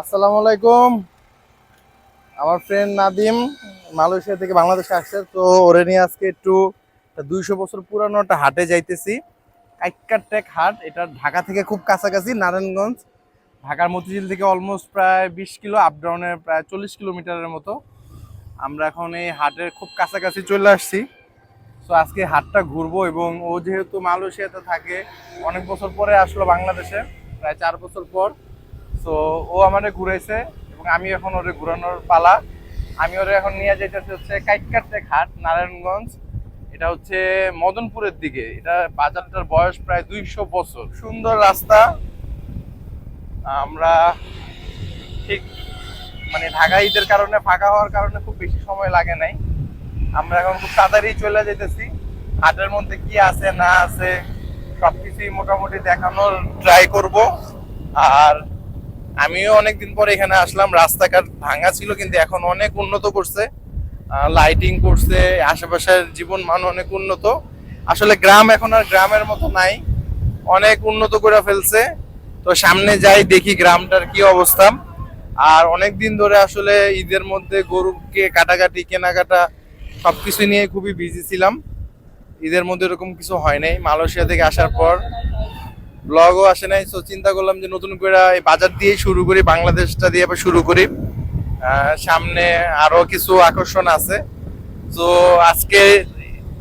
আসসালামু আলাইকুম। আমার ফ্রেন্ড নাদিম মালয়েশিয়া থেকে বাংলাদেশে আসছে, তো ওরে নিয়ে আজকে একটু দুইশো বছর পুরানো একটা হাটে যাইতেছি। কাইকার টেক হাট, এটা ঢাকা থেকে খুব কাছাকাছি, নারায়ণগঞ্জ। ঢাকার মতিঝিল থেকে অলমোস্ট প্রায় বিশ কিলো আপ ডাউনে প্রায় চল্লিশ কিলোমিটারের মতো। আমরা এখন এই হাটের খুব কাছাকাছি চলে আসছি। তো আজকে হাটটা ঘুরবো এবং ও যেহেতু মালয়েশিয়াতে থাকে, অনেক বছর পরে আসলো বাংলাদেশে, প্রায় চার বছর পর তো ও আমাদের ঘুরাইছে এবং আমি এখন ওরে ঘুরানোর পালা। আমি ওরে এখন নিয়ে যাইতেছি হচ্ছে কাইকারটেক ঘাট, নারায়ণগঞ্জ। এটা হচ্ছে মদনপুরের দিকে। এটা বাজারটার বয়স প্রায় দুইশো বছর। সুন্দর রাস্তা। আমরা ঠিক মানে ঢাকা ঈদের কারণে, ফাঁকা হওয়ার কারণে খুব বেশি সময় লাগে নাই। আমরা এখন খুব তাড়াতাড়ি চলে যেতেছি হাটের মধ্যে কি আছে, না আছে, সবকিছুই মোটামুটি দেখানোর ট্রাই করব। আর আমিও অনেকদিন পরে এখানে আসলাম, রাস্তাঘাট ভাঙা ছিল, কিন্তু এখন অনেক উন্নত করছে। লাইটিং করছে, আশেপাশের জীবন মান অনেক উন্নত। আসলে গ্রাম এখন আর গ্রামের মতো নাই, অনেক উন্নত করে ফেলছে। তো সামনে যাই, দেখি গ্রামটার কি অবস্থা। আর অনেক দিন ধরে আসলে ঈদের মধ্যে গরুকে কাটাকাটি, কেনাকাটা সবকিছু নিয়ে খুবই বিজি ছিলাম। ঈদের মধ্যে এরকম কিছু হয় নাই। মালয়েশিয়া থেকে আসার পর ব্লগও আসে নাই তো চিন্তা করলাম যে নতুন করে এই বাজার দিয়ে শুরু করি, বাংলাদেশটা দিয়ে আবার শুরু করি। সামনে আরও কিছু আকর্ষণ আছে। তো আজকে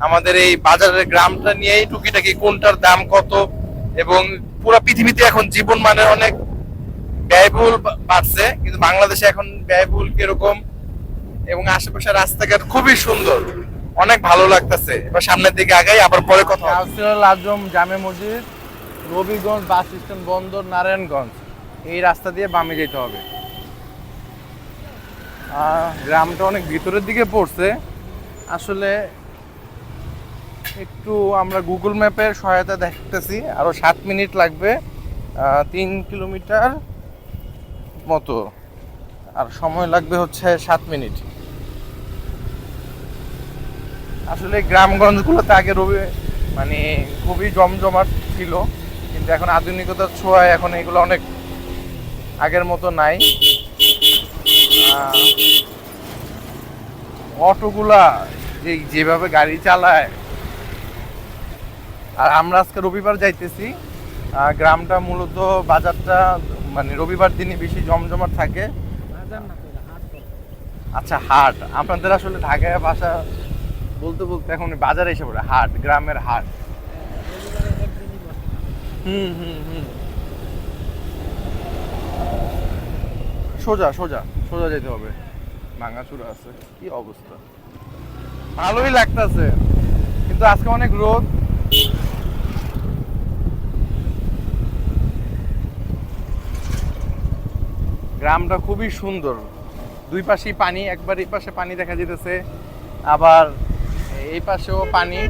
আমাদের এই বাজারের গ্রামটা নিয়েই টুকিটাকি কোনটার দাম কত এবং পুরো পৃথিবীতে এখন জীবন মানের অনেক ব্যয়বহুল বাড়ছে, কিন্তু বাংলাদেশে এখন ব্যয়বহুল কীরকম এবং আশেপাশে রাস্তাঘাট খুবই সুন্দর। অনেক ভালো লাগতেছে। এবার সামনের দিকে আগাই, আবার পরে কথা আজম জামে মসজিদ। রবিগঞ্জ বাস স্ট্যান্ড বন্দর নারায়ণগঞ্জ। এই রাস্তা দিয়ে বামে যেতে হবে। গ্রামটা অনেক ভিতরের দিকে পড়ছে। আসলে একটু আমরা গুগল ম্যাপের সহায়তা দেখতেছি। আরও সাত মিনিট লাগবে তিন কিলোমিটার মতো। আর সময় লাগবে হচ্ছে সাত মিনিট। আসলে গ্রামগঞ্জগুলোতে আগে রবি মানে খুবই জমজমাট ছিল। কিন্তু এখন আধুনিকতার ছোঁয়ায় এখন এগুলো অনেক আগের মতো নাই। অটোগুলা যে যেভাবে গাড়ি চালায়। আর আমরা আজকে রবিবার যাইতেছি। গ্রামটা মূলত বাজারটা মানে রবিবার দিনই বেশি জমজমাট থাকে। আচ্ছা হাট। আপনাদের আসলে ঢাকায় বাসা বলতে বলতে এখন বাজারে এসে পড়ে হাট গ্রামের হাট। হুম হুম হুম। সোজা সোজা সোজা যেতে হবে। ভাঙাচুরা আছে। কি অবস্থা? ভালোই লাগতাছে। কিন্তু আজকে অনেক রোদ। গ্রামটা খুবই সুন্দর। দুই পাশেই পানি, একবার এই পাশে পানি দেখা যেতেছে। আবার এই পাশেও পানি।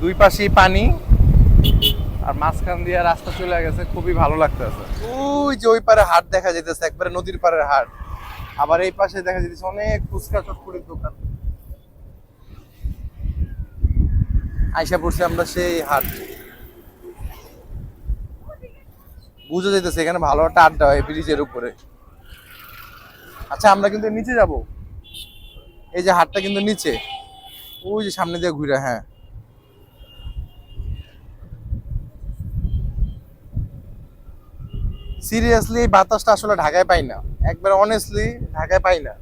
দুই পাশেই পানি। আর মাঝখান দিয়ে রাস্তা চলে গেছে, খুবই ভালো লাগতেছে। ওই যে ওই পারে হাট দেখা যেতেছে একবারে নদীর পাড়ের হাট। আবার এই পাশে দেখা যেতেছে অনেক ফুচকা চটপটির দোকান। আইসা পড়ছি আমরা সেই হাট। বুঝে যেতেছে এখানে ভালো একটা আড্ডা হয় ব্রিজের উপরে। আচ্ছা আমরা কিন্তু নিচে যাব। এই যে হাটটা কিন্তু নিচে। ওই যে সামনে দিয়ে ঘুরে হ্যাঁ। সিরিয়াসলি এই বাতাসটা আসলে ঢাকায় পাই না। একবার অনেস্টলি ঢাকায় পাই না।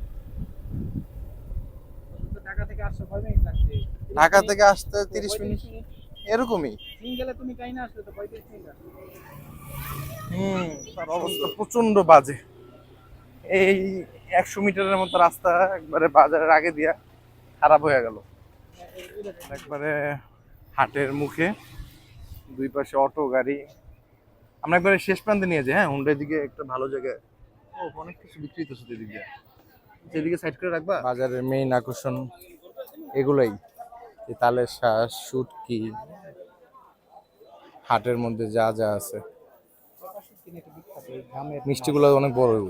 ঢাকা থেকে আসতে তিরিশ মিনিট? এরকমই। হুম তার অবস্থা প্রচণ্ড বাজে। এই একশো মিটারের মতো রাস্তা একবারে বাজারের আগে দিয়া খারাপ হয়ে গেল। একবারে হাটের মুখে দুই পাশে অটো গাড়ি আমরা একবারে শেষ প্রান্তে নিয়ে যাই হ্যাঁ? হুন্ডার দিকে একটা ভালো জায়গায়। ও অনেক কিছু বিক্রি তো সেদিক সেদিকে সাইড করে রাখবা? বাজারের মেইন আকর্ষণ এগুলোই। তালের শ্বাস শুটকি হাটের মধ্যে যা যা আছে। মিষ্টিগুলো অনেক বড় হইব।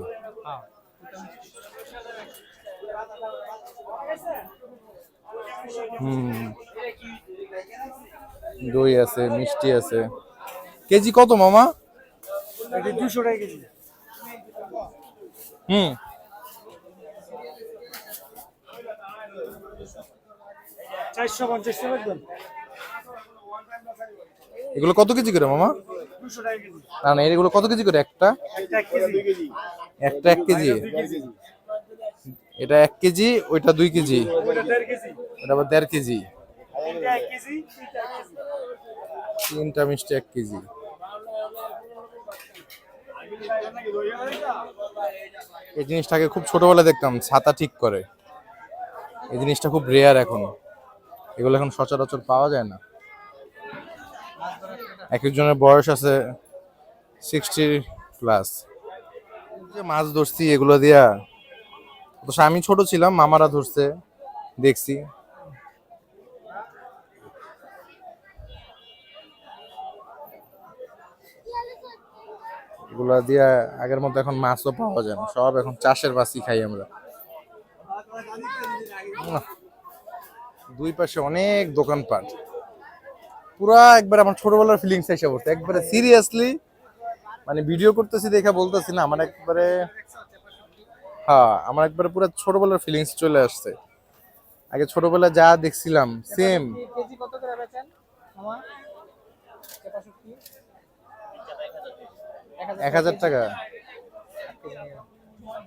হুম। দই আছে মিষ্টি আছে। কেজি কত মামা? এটা দুশো টাকা কেজি। হুম। চারশো পঞ্চাশ টাকা একদম। এগুলো কত কেজি করে মামা? না না এগুলো কত কেজি করে একটা? একটা এক কেজি। একটা এক কেজি। এটা এক কেজি ওইটা দুই কেজি। ওটা এটা আবার দেড় কেজি। তিনটা মিষ্টি এক কেজি। এই জিনিসটাকে খুব ছোটবেলায় দেখতাম, ছাতা ঠিক করে। এই জিনিসটা খুব রেয়ার এখন। এগুলো এখন সচরাচর পাওয়া যায় না। এক একজনের বয়স আছে সিক্সটি প্লাস যে মাছ ধরছি, এগুলো দিয়া অথচ আমি ছোট ছিলাম, মামারা ধরছে, দেখছি। এগুলা দিয়ে আগের মতো এখন মাছও পাওয়া যায় না। সব এখন চাষের বাসি খাই আমরা। দুই পাশে অনেক দোকানপাট। পুরা একবার আমার ছোটবেলার ফিলিংস এসে পড়ছে। একবারে সিরিয়াসলি মানে ভিডিও করতেছি দেখে বলতেছি না, আমার একবারে হ্যাঁ আমার একবারে পুরো ছোটবেলার ফিলিংস চলে আসছে। আগে ছোটবেলায় যা দেখছিলাম সেম কেজি কত করে বেচেন মামা ক্যাপাসিটি এক হাজার টাকা?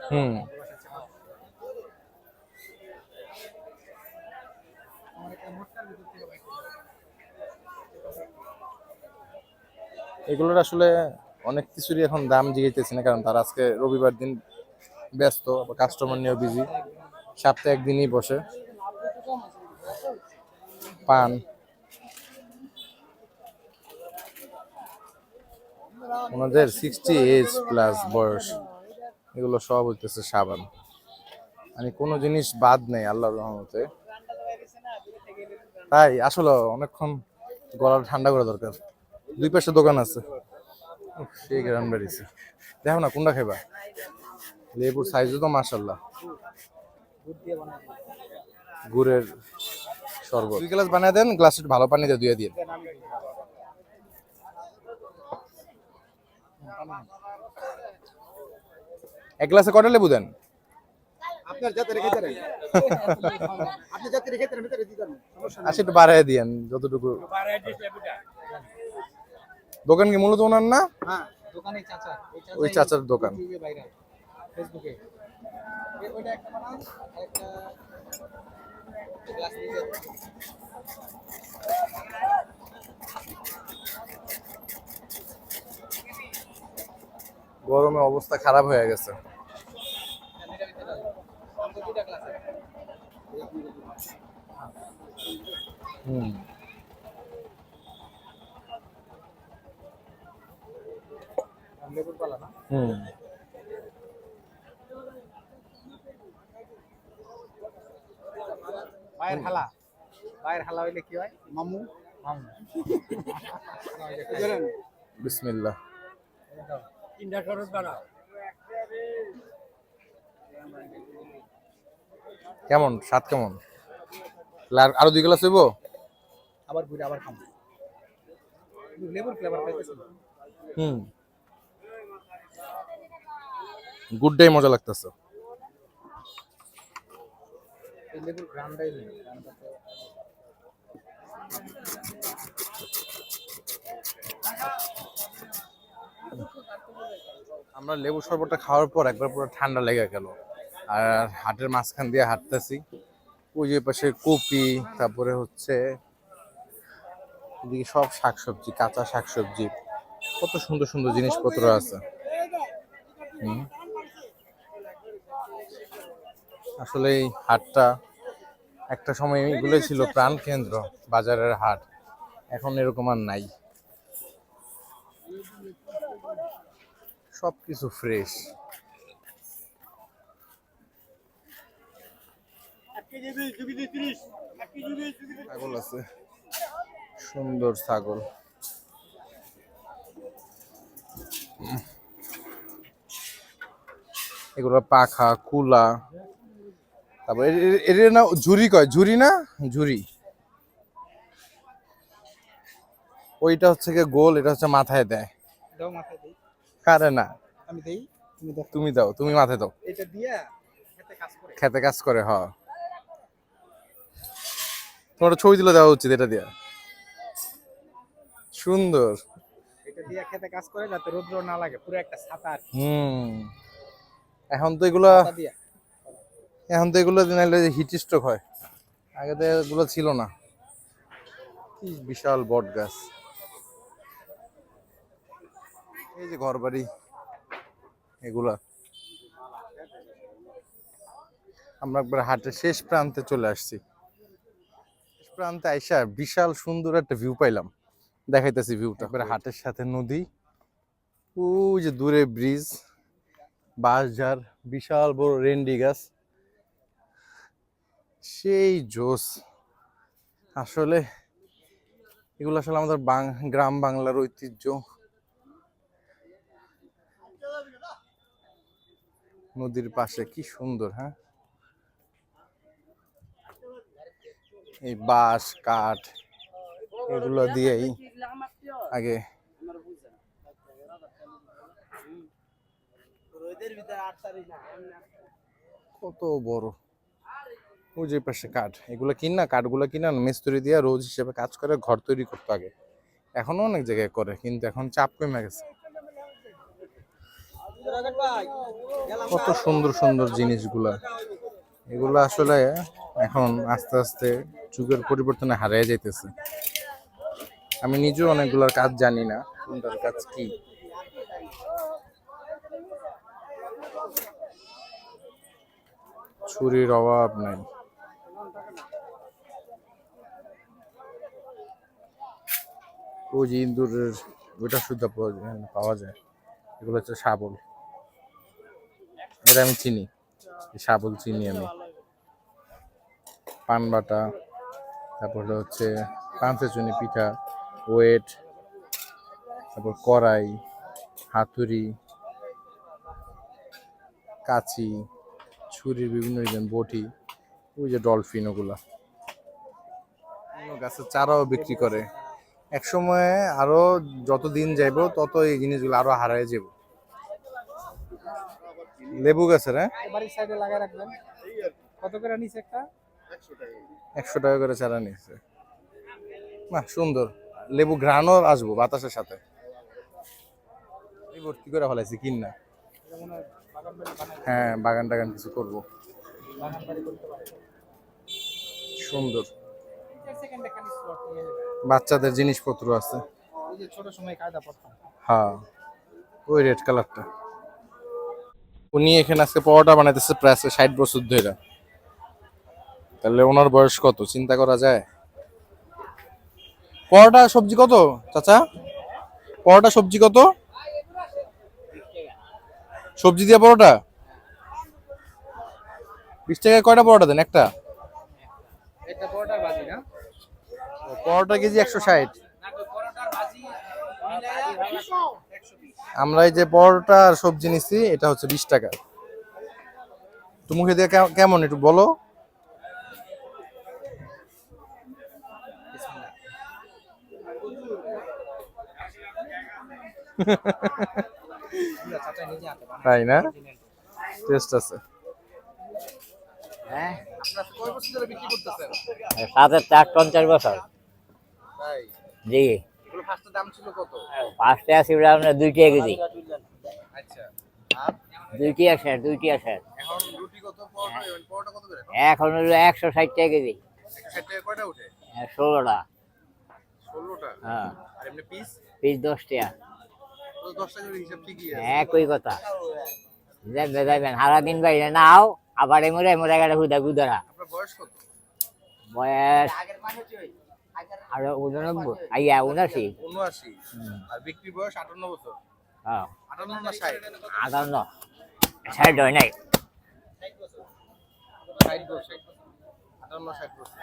হুম। এগুলোর আসলে অনেক কিছুরই এখন দাম জিগাইতেছি না, কারণ তার আজকে রবিবার দিন ব্যস্ত কাস্টমার নিয়েও বিজি সপ্তাহে একদিনই বসে। পান। ওনাদের সিক্সটি এজ প্লাস বয়স। এগুলো সব হইতেছে সাবান। মানে কোনো জিনিস বাদ নেই আল্লাহর রহমতে। তাই আসলে অনেকক্ষণ গলা ঠান্ডা করা দরকার। দুই পাশে দোকান আছে। সেই গ্রাম বেরিয়েছে। দেখো না, কোনটা খাইবা? লেবুর সাইজও তো মাসাল্লাহ গুড়ের শরবত। দুই গ্লাস বানিয়ে দেন, গ্লাস ভালো পানি দিয়ে ধুয়ে দিয়ে এক গ্লাসে কটা লেবু দেন? আপনার যাতে রেখে দেন আপনি যাতে রেখে দেন ভিতরে দিতেন আচ্ছা একটু দিয়েন যতটুকু। দোকান কি মূলত ওনার না? হ্যাঁ দোকানে চাচা ওই চাচার দোকান। ফেসবুকে। ওইটা একটা বানান আরেকটা গ্লাস নিয়ে গরমে অবস্থা খারাপ হয়ে গেছে। হুম। হুম। পায়ের হালা পায়ের হালা হইলে কি হয়? মামু? মামু। বিসমিল্লাহ তিনটা খরচ বাড়া। কেমন? স্বাদ কেমন? আর- আরও দুই গ্লাস হইব? আবার ঘুরে আবার খাম লেবুর ফ্লেভার পাইতেছি হুম। গুডটাই মজা লাগতেছে। লেবুর নেই। আমরা লেবু শরবতটা খাওয়ার পর একবার পুরো ঠান্ডা লেগে গেল। আর হাটের মাঝখান দিয়ে হাঁটতেছি। ওই যে পাশে কপি, তারপরে হচ্ছে এদিকে সব শাকসবজি, কাঁচা শাকসবজি। কত সুন্দর সুন্দর জিনিসপত্র আছে। আসলে এই হাটটা একটা সময় এগুলো ছিল প্রাণ কেন্দ্র বাজারের হাট। এখন এরকম আর নাই। সবকিছু ফ্রেশ ছাগল আছে। সুন্দর ছাগল। এগুলো পাখা কুলা। তারপর এর না ঝুরি কয়? ঝুরি না? ঝুরি। ওইটা হচ্ছে গোল এটা হচ্ছে মাথায় দেয়। মাথায় দেই কারে না। আমি দেই তুমি দাও। তুমি মাথায় দাও। এটা দিয়া খেতে কাজ করে। খেতে কাজ করে হ। তোমার ছবি তুলে দেওয়া উচিত এটা দিয়া। সুন্দর। এটা দিয়া খেতে কাজ করে যাতে রোদ্র না লাগে পুরো একটা ছাতা হুম। এখন তো এগুলা এখন তো এগুলো নাইলে হিট স্ট্রোক হয়। আগে তো এগুলো ছিল না। কি বিশাল বট গাছ এই যে ঘর বাড়ি এগুলা। আমরা একবার হাটের শেষ প্রান্তে চলে আসছি। শেষ প্রান্তে আইসা বিশাল সুন্দর একটা ভিউ পাইলাম। দেখাইতেছি ভিউটা একবার হাটের সাথে নদী ওই যে দূরে ব্রিজ বাঁশঝাড় বিশাল বড় রেন্ডি গাছ। সেই জোস। আসলে এগুলো আসলে আমাদের বাং- গ্রাম বাংলার ঐতিহ্য। নদীর পাশে, কি সুন্দর হ্যাঁ? এই বাঁশ, কাঠ, এগুলো দিয়েই আগে কত বড়। যে পাশে কাঠ, এগুলো কিনা, কাঠগুলো কিনা, মিস্ত্রি দিয়ে রোজ হিসেবে কাজ করে, ঘর তৈরি করতো আগে। এখনও অনেক জায়গায় করে, কিন্তু এখন চাপ কমে গেছে। কত সুন্দর সুন্দর জিনিসগুলা। এগুলো আসলে এখন আস্তে আস্তে যুগের পরিবর্তনে হারিয়ে যাইতেছে। আমি নিজেও অনেকগুলোর কাজ জানি না, কোনটার কাজ কি। ছুরির অভাব নাই। ওই যে ইন্দুরের ওইটা যায়, পাওয়া যায়। এগুলো হচ্ছে শাবল। এটা আমি চিনি। শাবল চিনি আমি। পান বাটা, তারপরে হচ্ছে পাঁচেচুনি পিঠা, ওয়েট, তারপর কড়াই, হাতুড়ি, কাঁচি, ছুরির বিভিন্ন ডিজাইন বটি, ওই যে ডলফিন ওগুলা। গাছের চারাও বিক্রি করে। এক সময় আরও যত দিন যাইব, তত এই জিনিসগুলো আরও হারায় যাব লেবু গাছের হ্যাঁ? বাড়ির সাইডে লাগাই রাখবেন। কত করে নিছে একটা? একশো টাকা করে চারা নিচ্ছে না সুন্দর। লেবু ঘ্রাণও আসব বাতাসের সাথে। ভর্তি করে ফেলাইছি কিন না। হয় বাগান টাগান কিছু করব। সুন্দর। বাচ্চাদের জিনিসপত্র আছে। হ্যাঁ ওই রেড কালারটা। উনি এখানে আজকে পরোটা বানাইতেছে প্রায় ষাট বছর ধরে তাহলে ওনার বয়স কত? চিন্তা করা যায়? পরোটা সবজি কত চাচা? পরোটা সবজি কত? সবজি দিয়ে পরোটা? বিশ টাকায় কয়টা পরোটা দেন? একটা? পরোটা কেজি একশো ষাট না বড়টার বাজি মিলায়া আমরা এই যে পরোটা আর সবজি নিছি এটা হচ্ছে বিশ টাকা। তো মুখে দিয়ে কেমন একটু বলো? তাই না? টেস্ট আছে। হ্যাঁ আপনার কয় বছর ধরে বিক্রি করতেছেন? সাথে চার পঞ্চাশ বছর। তাই? জি। এগুলো দাম ছিল কত? পাঁচটা আছে বলে আমরা দুইটি কেজি। আচ্ছা। এখন রুটি কত পরোটা পরোটা কত করে? এখন হলো একশো ষাট টাকা কেজি। একশো ষাট টাকা কয়টা উঠে আর ষোলোটা। ষোলোটা? হ্যাঁ। আর এমনি পিস পিস দশ টাকা। দশ টাকার হিসাব ঠিকই একই কথা। যাবেন সারাদিন বাইরে নাও আবার এমরে এমরে গেলে হুদা গুদারা। বয়স কত? বয়স আরও উননব্বই আইয়া উনাশি উনআশি। আর বিক্রি বয়স আটান্ন বছর। হ্যাঁ আটান্ন না ষাট? আটান্ন। ষাট হয় নাই। ষাট বছর। আটান্ন ষাট বছর।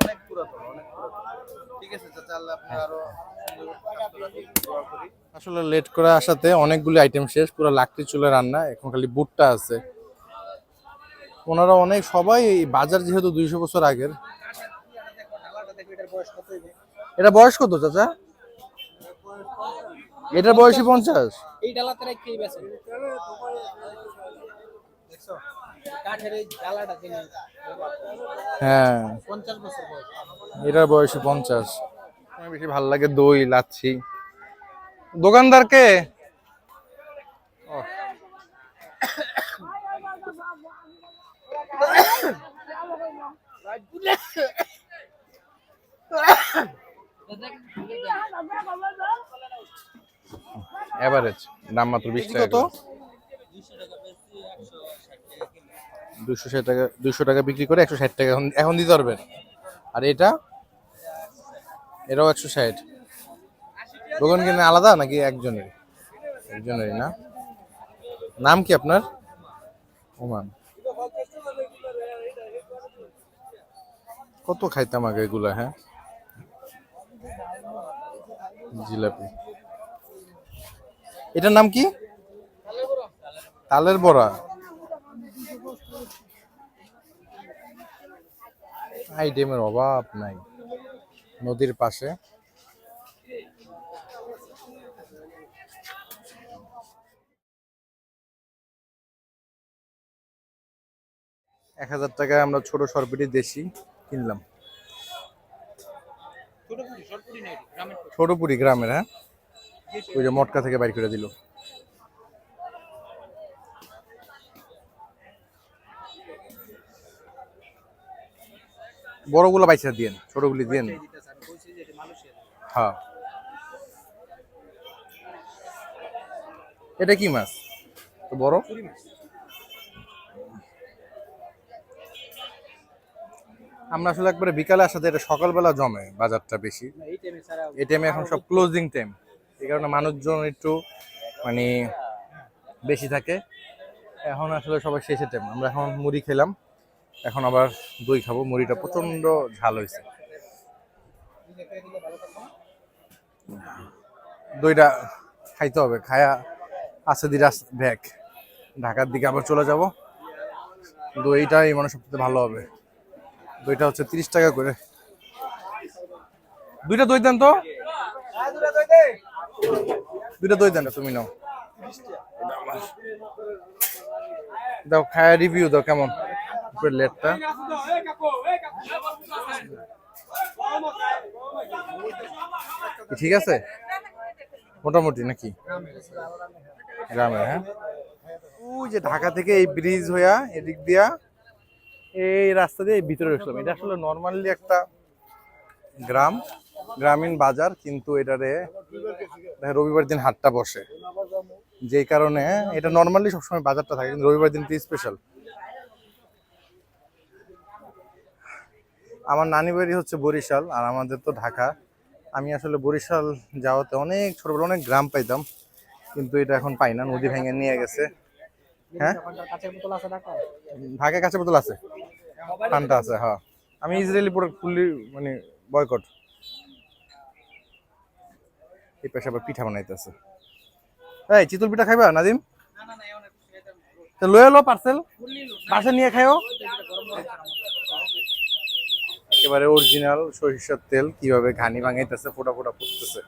অনেক পুরাতন অনেক পুরাতন। ঠিক আছে চাচা আল্লাহ আপনি আরও আসলে লেট করে আসাতে অনেকগুলি আইটেম শেষ পুরো লাকড়ি চুলে রান্না এখন খালি বুটটা আছে। ওনারা অনেক সবাই এই বাজার যেহেতু দুইশো বছর আগের। এটা বয়স কত চাচা? এটার বয়সী পঞ্চাশ। হ্যাঁ। এটার বয়সী পঞ্চাশ। বেশি ভালো লাগে দই লাচ্ছি। এভারেজ দাম মাত্র বিশ টাকা করে। দুশো ষাট টাকা দুশো টাকা বিক্রি করে একশো ষাট টাকা। এখন এখন দিতে পারবেন আর এটা? এটাও একশো ষাট। দোকান কিনে আলাদা নাকি একজনের? একজনেরই না? নাম কি আপনার? ওমান। কত খাইতাম আগে এগুলা হ্যাঁ? জিলাপি। এটার নাম কি? তালের বড়া। আইটেমের অভাব নাই। নদীর পাশে। এক হাজার টাকায় আমরা ছোট সরপিটি দেশি। কিনলাম। ছোট পুরি শর্ট পুরি নাই গ্রামের হ্যাঁ? ওই যে মটকা থেকে বাইর করে দিল। বড়গুলো বাইসা দিয়েন ছোটগুলি দিয়েন। এটা হ্যাঁ। এটা কি মাছ? তো বড়? মাছ। আমরা আসলে একবারে বিকালে আসাতে এটা সকালবেলা জমে বাজারটা বেশি। এই টাইমে এখন সব ক্লোজিং টাইম এই কারণে মানুষজন একটু মানে বেশি থাকে। এখন আসলে সবাই শেষে টাইম আমরা এখন মুড়ি খেলাম। এখন আবার দই খাব। মুড়িটা প্রচণ্ড ঝাল হয়েছে। দইটা খাইতে হবে। খায়া আছে দিরাস ব্যাগ ঢাকার দিকে আবার চলে যাব। দইটাই মানে সবথেকে ভালো হবে। দইটা হচ্ছে তিরিশ টাকা করে। দুইটা দই দেন তো। দুইটা দই দেন না, তুমি নাও। দাও খায় রিভিউ দাও কেমন? লেটটা ঠিক আছে? মোটামুটি নাকি? গ্রামে হ্যাঁ? ওই যে ঢাকা থেকে এই ব্রিজ হইয়া এদিক দিয়া এই রাস্তা দিয়ে ভিতরে ঢুকলাম। এটা আসলে নর্মালি একটা গ্রাম, গ্রামীণ বাজার, কিন্তু এটারে রবিবার দিন হাটটা বসে। যেই কারণে এটা নর্মালি সবসময় বাজারটা থাকে, কিন্তু রবিবার দিনটি স্পেশাল আমার নানি বাড়ি হচ্ছে বরিশাল, আর আমাদের তো ঢাকা। আমি আসলে বরিশাল যাওয়াতে অনেক ছোটবেলা অনেক গ্রাম পাইতাম, কিন্তু এটা এখন পাই না, নদী ভেঙে নিয়ে গেছে। হ্যাঁ? আছে কাছে বোতল আছে। ঠান্ডা আছে হ্যাঁ। আমি ইসরায়েলি প্রোডাক্ট ফুললি মানে বয়কট এই পেশা আবার পিঠা বানাইতেছে। এই চিতল পিঠা খাইবা নাদিম লয়ে লো পার্সেল বাসা নিয়ে খাইও। একেবারে অরিজিনাল সরিষার তেল কীভাবে ঘানি ভাঙাইতেছে ফোটা ফোটা ফুটতেছে।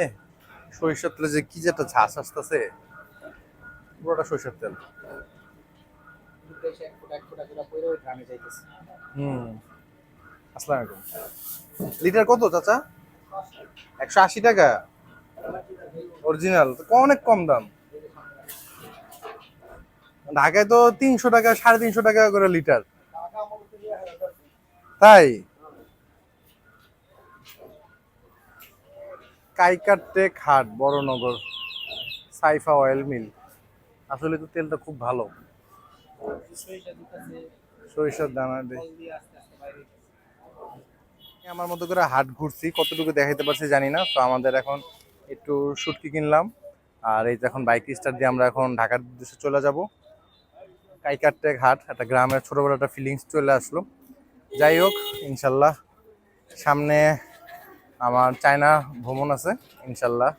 এ সরিষার তেলে যে কি যে একটা ঝাঁস আসতেছে। পুরোটা সরিষার তেল। হুম। আসসালামু আলাইকুম। লিটার কত চাচা? একশো আশি টাকা। অরিজিনাল। তো অনেক কম দাম। ঢাকায় তো তিনশো টাকা সাড়ে তিনশো টাকা করে লিটার। তাই? কাইকারটেক হাট বড়নগর সাইফা অয়েল মিল। আসলে তো তেলটা খুব ভালো। সরিষা সরিষার দানা দিয়ে। আমার মতো করে হাট ঘুরছি, কতটুকু দেখাইতে পারছি জানি না, তো আমাদের এখন একটু শুটকি কিনলাম। আর এই যে এখন বাইক স্টার্ট দিয়ে আমরা এখন ঢাকার উদ্দেশ্যে চলে যাব। কাইকারটেক হাট, একটা গ্রামের ছোটবেলা একটা ফিলিংস চলে আসলো। যাই হোক, ইনশাল্লাহ সামনে আমার চায়না ভ্রমণ আছে, ইনশাল্লাহ।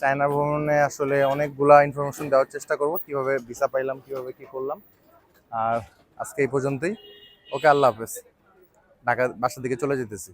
চায়না ভ্রমণে আসলে অনেকগুলা ইনফরমেশন দেওয়ার চেষ্টা করব, কীভাবে ভিসা পাইলাম, কীভাবে কি করলাম। আর আজকে এই পর্যন্তই। ওকে, আল্লাহ হাফেজ। ঢাকা বাসার দিকে চলে যেতেছি।